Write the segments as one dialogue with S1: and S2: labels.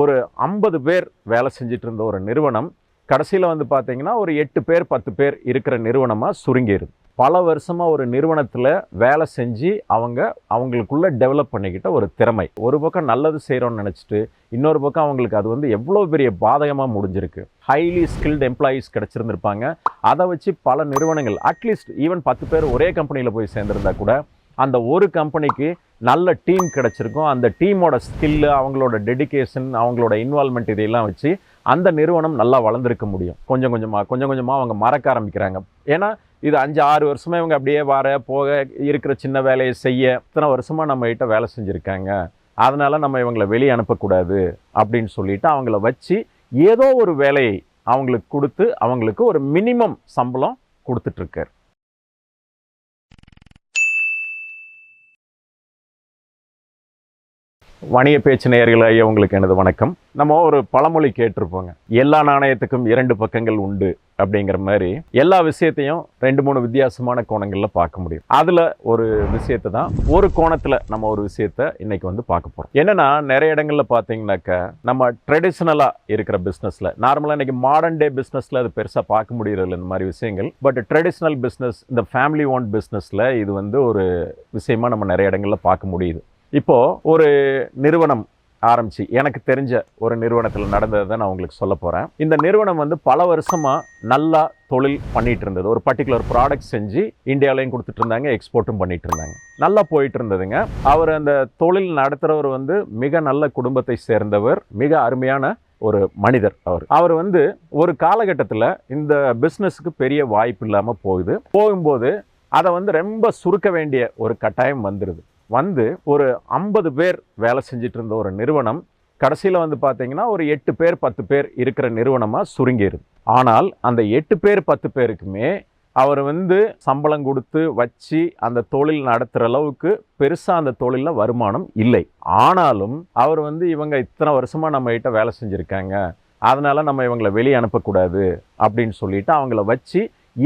S1: ஒரு ஐம்பது பேர் வேலை செஞ்சுட்டு இருந்த ஒரு நிறுவனம் கடைசியில் வந்து பார்த்தீங்கன்னா ஒரு எட்டு பேர் பத்து பேர் இருக்கிற நிறுவனமாக சுருங்கிடுது பல வருஷமாக ஒரு நிறுவனத்தில் வேலை செஞ்சு அவங்க அவங்களுக்குள்ளே டெவலப் பண்ணிக்கிட்ட ஒரு திறமை ஒரு பக்கம் நல்லது செய்கிறோன்னு நினச்சிட்டு இன்னொரு பக்கம் அவங்களுக்கு அது வந்து எவ்வளோ பெரிய பாதகமாக முடிஞ்சிருக்கு ஹைலி ஸ்கில்டு எம்ப்ளாயீஸ் கிடச்சிருந்துருப்பாங்க அதை வச்சு பல நிறுவனங்கள் அட்லீஸ்ட் ஈவன் பத்து பேர் ஒரே கம்பெனியில் போய் சேர்ந்துருந்தா கூட அந்த ஒரு கம்பெனிக்கு நல்ல டீம் கிடச்சிருக்கும் அந்த டீமோட ஸ்கில்லு அவங்களோட டெடிக்கேஷன் அவங்களோட இன்வால்மெண்ட் இதையெல்லாம் வச்சு அந்த நிறுவனம் நல்லா வளர்ந்துருக்க முடியும் கொஞ்சம் கொஞ்சமாக கொஞ்சம் கொஞ்சமாக அவங்க மறக்க ஆரம்பிக்கிறாங்க ஏன்னா இது அஞ்சு ஆறு வருஷமாக இவங்க அப்படியே வர போக இருக்கிற சின்ன வேலையை செய்ய இத்தனை வருஷமாக நம்மகிட்ட வேலை செஞ்சுருக்காங்க அதனால் நம்ம இவங்களை வெளியே அனுப்பக்கூடாது அப்படின்னு சொல்லிவிட்டு அவங்கள வச்சு ஏதோ ஒரு வேலையை அவங்களுக்கு கொடுத்து அவங்களுக்கு ஒரு மினிமம் சம்பளம் கொடுத்துட்ருக்கார் வணிக பேச்சு நேயர்கள் உங்களுக்கு எனது வணக்கம் நம்ம ஒரு பழமொழி கேட்டிருப்போங்க எல்லா நாணயத்துக்கும் இரண்டு பக்கங்கள் உண்டு அப்படிங்கிற மாதிரி எல்லா விஷயத்தையும் ரெண்டு மூணு வித்தியாசமான கோணங்களில் பார்க்க முடியும் அதில் ஒரு விஷயத்தை தான் ஒரு கோணத்தில் நம்ம ஒரு விஷயத்த இன்னைக்கு வந்து பார்க்க போகிறோம் என்னென்னா நிறைய இடங்களில் பார்த்தீங்கன்னாக்கா நம்ம ட்ரெடிஷ்னலாக இருக்கிற பிஸ்னஸில் நார்மலாக இன்றைக்கி மாடர்ன் டே பிஸ்னஸில் அது பெருசாக பார்க்க முடியறதில்ல இந்த மாதிரி விஷயங்கள் பட் ட்ரெடிஷ்னல் பிஸ்னஸ் இந்த ஃபேமிலி ஓன் பிஸ்னஸில் இது வந்து ஒரு விஷயமாக நம்ம நிறைய இடங்களில் பார்க்க முடியுது இப்போது ஒரு நிறுவனம் ஆரம்பிச்சு எனக்கு தெரிஞ்ச ஒரு நிறுவனத்தில் நடந்ததை தான் நான் உங்களுக்கு சொல்ல போகிறேன் இந்த நிறுவனம் வந்து பல வருஷமாக நல்லா தொழில் பண்ணிகிட்டு இருந்தது ஒரு பர்டிகுலர் ப்ராடக்ட் செஞ்சு இந்தியாவிலையும் கொடுத்துட்டு இருந்தாங்க எக்ஸ்போர்ட்டும் பண்ணிட்டு இருந்தாங்க நல்லா போயிட்டு இருந்ததுங்க அவர் அந்த தொழில் நடத்துகிறவர் வந்து மிக நல்ல குடும்பத்தை சேர்ந்தவர் மிக அருமையான ஒரு மனிதர் அவர் அவர் வந்து ஒரு காலகட்டத்தில் இந்த பிஸ்னஸுக்கு பெரிய வாய்ப்பு இல்லாமல் போகுது போகும்போது அதை வந்து ரொம்ப சுருக்க வேண்டிய ஒரு கட்டாயம் வந்துடுது வந்து ஒரு ஐம்பது பேர் வேலை செஞ்சுட்டு இருந்த ஒரு நிறுவனம் கடைசியில் வந்து பார்த்தீங்கன்னா ஒரு எட்டு பேர் பத்து பேர் இருக்கிற நிறுவனமாக சுருங்கிடுது ஆனால் அந்த எட்டு பேர் பத்து பேருக்குமே அவர் வந்து சம்பளம் கொடுத்து வச்சு அந்த தொழில் நடத்துகிற அளவுக்கு பெருசாக அந்த தொழிலில் வருமானம் இல்லை ஆனாலும் அவர் வந்து இவங்க இத்தனை வருஷமாக நம்ம கிட்ட வேலை செஞ்சுருக்காங்க அதனால் நம்ம இவங்களை வெளியே அனுப்பக்கூடாது அப்படின்னு சொல்லிட்டு அவங்கள வச்சு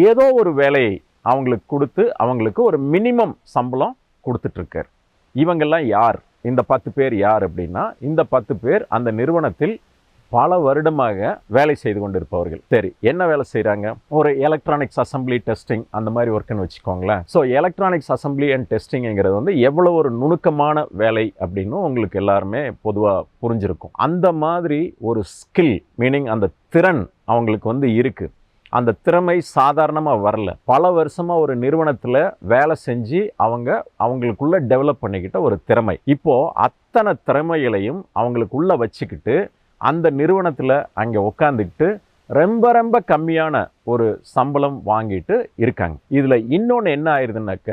S1: ஏதோ ஒரு வேலையை அவங்களுக்கு கொடுத்து அவங்களுக்கு ஒரு மினிமம் சம்பளம் கொடுத்துட்ருக்கார் இவங்கெல்லாம் யார் இந்த பத்து பேர் யார் அப்படின்னா இந்த பத்து பேர் அந்த நிறுவனத்தில் பல வருடமாக வேலை செய்து கொண்டிருப்பவர்கள் சரி என்ன வேலை செய்கிறாங்க ஒரு எலக்ட்ரானிக்ஸ் அசம்பிளி டெஸ்டிங் அந்த மாதிரி ஒர்க்குன்னு வச்சுக்கோங்களேன் ஸோ எலக்ட்ரானிக்ஸ் அசம்பிளி அண்ட் டெஸ்டிங்கிறது வந்து எவ்வளோ ஒரு நுணுக்கமான வேலை அப்படின்னு உங்களுக்கு எல்லாருமே பொதுவாக புரிஞ்சிருக்கும் அந்த மாதிரி ஒரு ஸ்கில் மீனிங் அந்த திறன் அவங்களுக்கு வந்து இருக்குது அந்த திறமை சாதாரணமாக வரல பல வருஷமாக ஒரு நிறுவனத்தில் வேலை செஞ்சு அவங்க அவங்களுக்குள்ளே டெவலப் பண்ணிக்கிட்ட ஒரு திறமை இப்போது அத்தனை திறமைகளையும் அவங்களுக்குள்ளே வச்சுக்கிட்டு அந்த நிறுவனத்தில் அங்கே உட்காந்துக்கிட்டு ரொம்ப ரொம்ப கம்மியான ஒரு சம்பளம் வாங்கிட்டு இருக்காங்க இதில் இன்னொன்று என்ன ஆயிடுதுனாக்க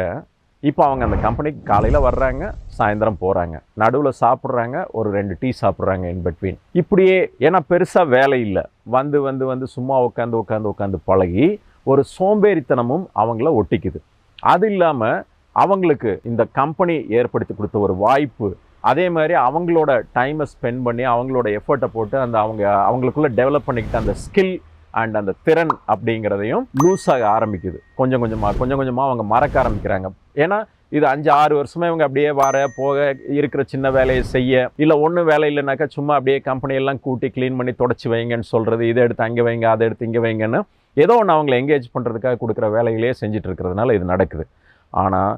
S1: இப்போ அவங்க அந்த கம்பெனிக்கு காலையில் வர்றாங்க சாயந்தரம் போகிறாங்க நடுவில் சாப்பிட்றாங்க ஒரு ரெண்டு டீ சாப்பிட்றாங்க இன் பிட்வீன் இப்படியே ஏன்னா பெருசாக வேலை இல்லை வந்து வந்து வந்து சும்மா உட்காந்து உட்காந்து உட்காந்து பழகி ஒரு சோம்பேறித்தனமும் அவங்கள ஒட்டிக்குது அது இல்லாமல் அவங்களுக்கு இந்த கம்பெனி ஏற்படுத்தி கொடுத்த ஒரு வாய்ப்பு அதே மாதிரி அவங்களோட டைமை ஸ்பெண்ட் பண்ணி அவங்களோட எஃபர்ட்டை போட்டு அந்த அவங்க அவங்களுக்குள்ளே டெவலப் பண்ணிக்கிட்ட அந்த ஸ்கில் அண்ட் அந்த திறன் அப்படிங்கிறதையும் ஆக ஆரம்பிக்குது கொஞ்சம் கொஞ்சமாக கொஞ்சம் கொஞ்சமாக அவங்க மறக்க ஆரம்பிக்கிறாங்க ஏன்னா இது அஞ்சு ஆறு வருஷமே இவங்க அப்படியே வர போக இருக்கிற சின்ன வேலையை செய்ய இல்லை ஒன்றும் வேலை இல்லைனாக்கா சும்மா அப்படியே கம்பெனியெல்லாம் கூட்டி க்ளீன் பண்ணி தொடச்சி வைங்கன்னு சொல்கிறது இதை எடுத்து அங்கே வைங்க அதை எடுத்து இங்கே வைங்கன்னு ஏதோ ஒன்று அவங்கள எங்கேஜ் பண்ணுறதுக்காக கொடுக்குற வேலையிலே செஞ்சுட்டு இருக்கிறதுனால இது நடக்குது ஆனால்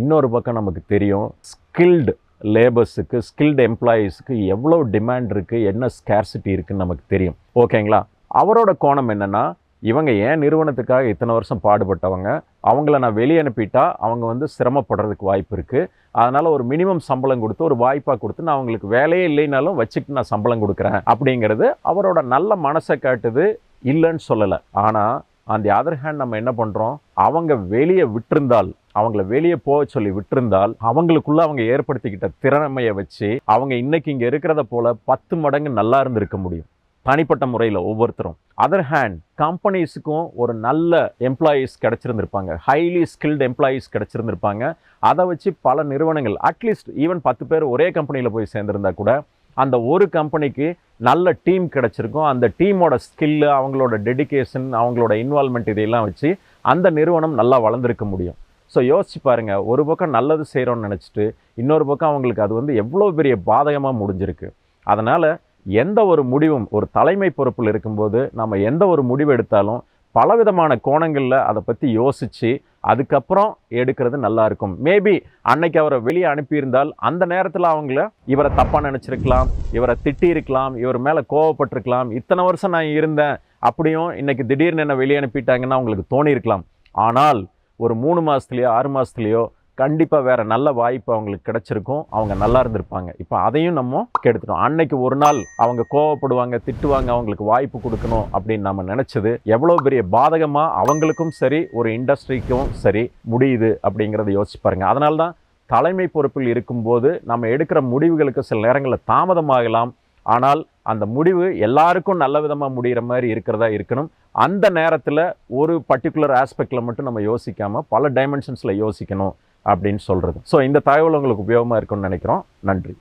S1: இன்னொரு பக்கம் நமக்கு தெரியும் ஸ்கில்டு லேபர்ஸுக்கு ஸ்கில்டு எம்ப்ளாயீஸுக்கு எவ்வளோ டிமாண்ட் இருக்குது என்ன ஸ்கேர்சிட்டி இருக்குதுன்னு நமக்கு தெரியும் ஓகேங்களா அவரோட கோணம் என்னென்னா இவங்க ஏன் நிறுவனத்துக்காக இத்தனை வருஷம் பாடுபட்டவங்க அவங்கள நான் வெளியே அனுப்பிட்டால் அவங்க வந்து சிரமப்படுறதுக்கு வாய்ப்பு இருக்குது அதனால் ஒரு மினிமம் சம்பளம் கொடுத்து ஒரு வாய்ப்பாக கொடுத்து நான் அவங்களுக்கு வேலையே இல்லைனாலும் வச்சுட்டு நான் சம்பளம் கொடுக்குறேன் அப்படிங்கிறது அவரோட நல்ல மனசை காட்டுது இல்லைன்னு சொல்லலை ஆனால் அந்த அதர் ஹேண்ட் நம்ம என்ன பண்ணுறோம் அவங்க வெளியே விட்டிருந்தால் அவங்கள வெளியே போக சொல்லி விட்டிருந்தால் அவங்களுக்குள்ள அவங்க ஏற்படுத்திக்கிட்ட திறமையை வச்சு அவங்க இன்னைக்கு இங்கே இருக்கிறத போல பத்து மடங்கு நல்லா இருந்திருக்க முடியும் தனிப்பட்ட முறையில் ஒவ்வொருத்தரும் அதர் ஹேண்ட் கம்பெனிஸுக்கும் ஒரு நல்ல எம்ப்ளாயீஸ் கிடச்சிருந்துருப்பாங்க ஹைலி ஸ்கில்டு எம்ப்ளாயீஸ் கிடச்சிருந்துருப்பாங்க அதை வச்சு பல நிறுவனங்கள் அட்லீஸ்ட் ஈவன் பத்து பேர் ஒரே கம்பெனியில் போய் சேர்ந்துருந்தா கூட அந்த ஒரு கம்பெனிக்கு நல்ல டீம் கிடச்சிருக்கும் அந்த டீமோட ஸ்கில்லு அவங்களோட டெடிக்கேஷன் அவங்களோட இன்வால்மெண்ட் இதையெல்லாம் வச்சு அந்த நிறுவனம் நல்லா வளர்ந்துருக்க முடியும் ஸோ யோசிச்சு பாருங்கள் ஒரு பக்கம் நல்லது செய்கிறோன்னு நினச்சிட்டு இன்னொரு பக்கம் அவங்களுக்கு அது வந்து எவ்வளோ பெரிய பாதகமாக முடிஞ்சிருக்கு அதனால் எந்த ஒரு முடிவும் ஒரு தலைமை பொறுப்பில் இருக்கும்போது நம்ம எந்த ஒரு முடிவு எடுத்தாலும் பலவிதமான கோணங்களில் அதை பற்றி யோசித்து அதுக்கப்புறம் எடுக்கிறது நல்லா இருக்கும் மேபி அன்னைக்கு அவரை வெளியே அனுப்பியிருந்தால் அந்த நேரத்தில் அவங்கள இவரை தப்பாக நினச்சிருக்கலாம் இவரை திட்டியிருக்கலாம் இவர் மேலே கோவப்பட்டிருக்கலாம் இத்தனை வருஷம் நான் இருந்தேன் அப்படியும் இன்றைக்கி திடீர்னு என்ன வெளியே அனுப்பிட்டாங்கன்னு அவங்களுக்கு தோணியிருக்கலாம் ஆனால் ஒரு மூணு மாதத்துலேயோ ஆறு மாதத்துலேயோ கண்டிப்பாக வேறு நல்ல வாய்ப்பு அவங்களுக்கு கிடச்சிருக்கும் அவங்க நல்லா இருந்திருப்பாங்க இப்போ அதையும் நம்ம கெடுத்துட்டோம் அன்னைக்கு ஒரு நாள் அவங்க கோவப்படுவாங்க திட்டுவாங்க அவங்களுக்கு வாய்ப்பு கொடுக்கணும் அப்படின்னு நம்ம நினச்சது எவ்வளோ பெரிய பாதகமாக அவங்களுக்கும் சரி ஒரு இண்டஸ்ட்ரிக்கும் சரி முடியுது அப்படிங்கிறத யோசிச்சு பாருங்கள் அதனால தான் தலைமை பொறுப்பில் இருக்கும்போது நம்ம எடுக்கிற முடிவுகளுக்கு சில நேரங்களில் தாமதமாகலாம் ஆனால் அந்த முடிவு எல்லாருக்கும் நல்ல விதமாக முடிகிற மாதிரி இருக்கிறதா இருக்கணும் அந்த நேரத்தில் ஒரு பர்டிகுலர் ஆஸ்பெக்டில் மட்டும் நம்ம யோசிக்காமல் பல டைமென்ஷன்ஸில் யோசிக்கணும் அப்படின்னு சொல்கிறது ஸோ இந்த தகவல் உங்களுக்கு உபயோகமாக இருக்கும்னு நினைக்கிறோம் நன்றி